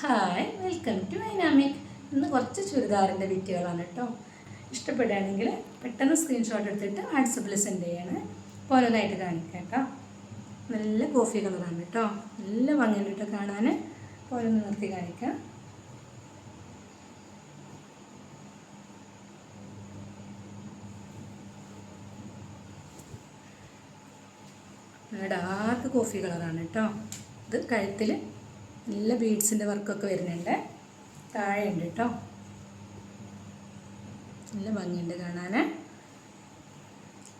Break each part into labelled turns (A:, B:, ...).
A: Hi welcome to dynamic ഇന്ന് കുറച്ച് ചുരിദാറിന്റെ വിറ്റുകളാണ് കേട്ടോ ഇഷ്ടപ്പെടുകയാണെങ്കിൽ പെട്ടെന്ന് സ്ക്രീൻഷോട്ട് എടുത്തിട്ട് വാട്സപ്പിൽ സെൻഡ് ചെയ്യണേ. ഓരോന്നായിട്ട് കാണിക്കാം കേട്ടോ നല്ല കോഫി കളറാണ് കേട്ടോ നല്ല ഭംഗിയുണ്ട് കേട്ടോ കാണാൻ. ഓരോന്ന് നിർത്തി കാണിക്കാം. നല്ല ഡാർക്ക് കോഫി കളറാണ് കേട്ടോ ഇത് കഴുത്തിൽ നല്ല ബീഡ്സിന്റെ വർക്കൊക്കെ വരുന്നുണ്ട്. താഴെ ഉണ്ട് കേട്ടോ നല്ല ഭംഗിയുണ്ട് കാണാൻ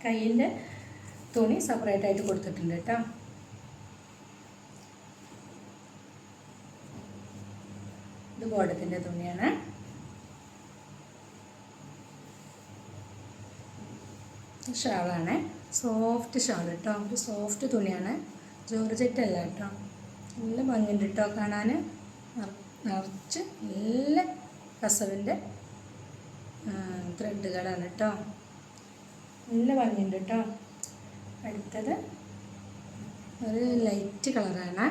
A: കയ്യിന്റെ തുണി സെപ്പറേറ്റ് ആയിട്ട് കൊടുത്തിട്ടുണ്ട് കേട്ടോ ഇത് ബോഡത്തിന്റെ തുണിയാണ്. ഷാളാണ്. സോഫ്റ്റ് ഷാൾ കേട്ടോ ഒരു സോഫ്റ്റ് തുണിയാണ്. ജോർജറ്റ് അല്ല കേട്ടോ നല്ല ഭംഗിയുണ്ട് കേട്ടോ കാണാൻ നിറച്ച് നല്ല കസവിന്റെ ത്രെഡുകളാണ് കേട്ടോ നല്ല ഭംഗിയുണ്ട് കേട്ടോ അടുത്തത് ഒരു ലൈറ്റ് കളറാണ്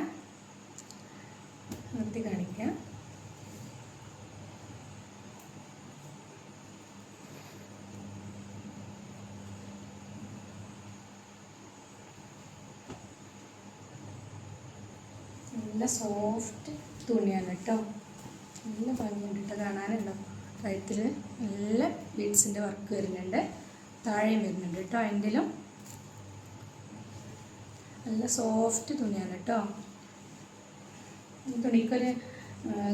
A: നിർത്തി കാണിക്കാം. നല്ല സോഫ്റ്റ് തുണിയാണ് കേട്ടോ. നല്ല ഭംഗിയുണ്ട് കേട്ടോ കാണാനുണ്ടോ കഴുത്തിൽ നല്ല ബീഡ്സിന്റെ വർക്ക് വരുന്നുണ്ട്. താഴെയും വരുന്നുണ്ട് കേട്ടോ അതിന്റെലും നല്ല സോഫ്റ്റ് തുണിയാണ് കേട്ടോ. തുണിക്കൊരു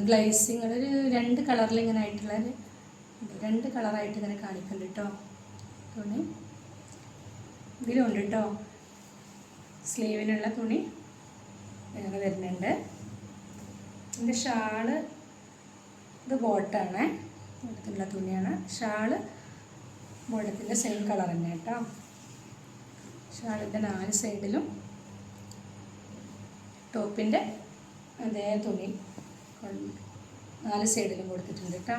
A: ഗ്ലൈസിങ് ഒരു രണ്ട് കളറിൽ ഇങ്ങനെ ആയിട്ടുള്ളൊരു രണ്ട് കളറായിട്ട് ഇങ്ങനെ കാണിക്കുന്നുണ്ട് കേട്ടോ. തുണി. ഇതിലുണ്ട് കേട്ടോ. സ്ലീവിനുള്ള തുണി. വേറെ വരുന്നുണ്ട്. ഇതിന്റെ ഷാൾ ഇത് ബോട്ടാണ്. ബോട്ടത്തിലുള്ള തുണിയാണ്. ഷാൾ ബോട്ടത്തിന്റെ സെയിം കളർ തന്നെ കേട്ടോ. ഷാളിന്റെ നാല് സൈഡിലും ടോപ്പിന്റെ അതേ തുണി നാല് സൈഡിലും കൊടുത്തിട്ടുണ്ട് കേട്ടോ.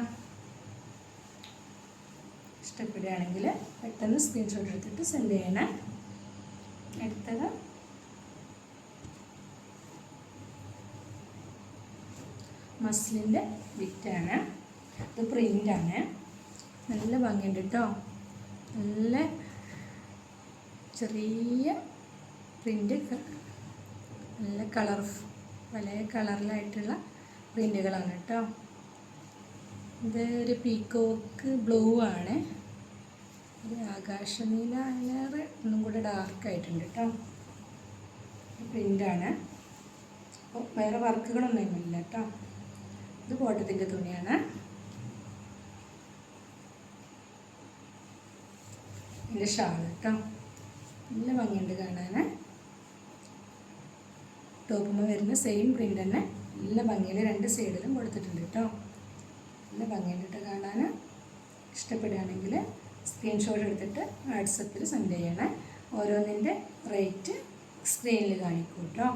A: ഇഷ്ടപ്പെടുകയാണെങ്കിൽ പെട്ടെന്ന് സ്ക്രീൻഷോട്ട് എടുത്തിട്ട് സെൻഡ് ചെയ്യണേ അടുത്തത് മസ്ലിന്റെ വിറ്റാണ്. ഇത് പ്രിന്റാണ്. നല്ല ഭംഗിയുണ്ട് കേട്ടോ നല്ല ചെറിയ പ്രിന്റ് നല്ല കളർ പല കളറിലായിട്ടുള്ള പ്രിന്റുകളാണ് കേട്ടോ ഇത് ഒരു പീക്കോക്ക് ബ്ലൂ ആണ് ഒരു ആകാശനീല അല്ലാതെ ഒന്നും കൂടെ ഡാർക്കായിട്ടുണ്ട് കേട്ടോ പ്രിന്റാണ്. വേറെ വർക്കുകളൊന്നും ഇല്ല കേട്ടോ ഇത് കോട്ടത്തിന്റെ തുണിയാണ്. എന്റെ ഷാൾ കേട്ടോ നല്ല ഭംഗിയുണ്ട് കാണാൻ ടോപ്പുമ്പോൾ വരുന്ന സെയിം പ്രിന്റ് തന്നെ. നല്ല ഭംഗിയിൽ രണ്ട് സൈഡിലും കൊടുത്തിട്ടുണ്ട് കേട്ടോ നല്ല ഭംഗിയുണ്ട് കേട്ടോ കാണാൻ ഇഷ്ടപ്പെടുകയാണെങ്കിൽ സ്ക്രീൻഷോട്ട് എടുത്തിട്ട് വാട്സപ്പിൽ സെൻഡ് ചെയ്യണേ. ഓരോന്നിന്റെ റേറ്റ് സ്ക്രീനിൽ കാണിക്കും കേട്ടോ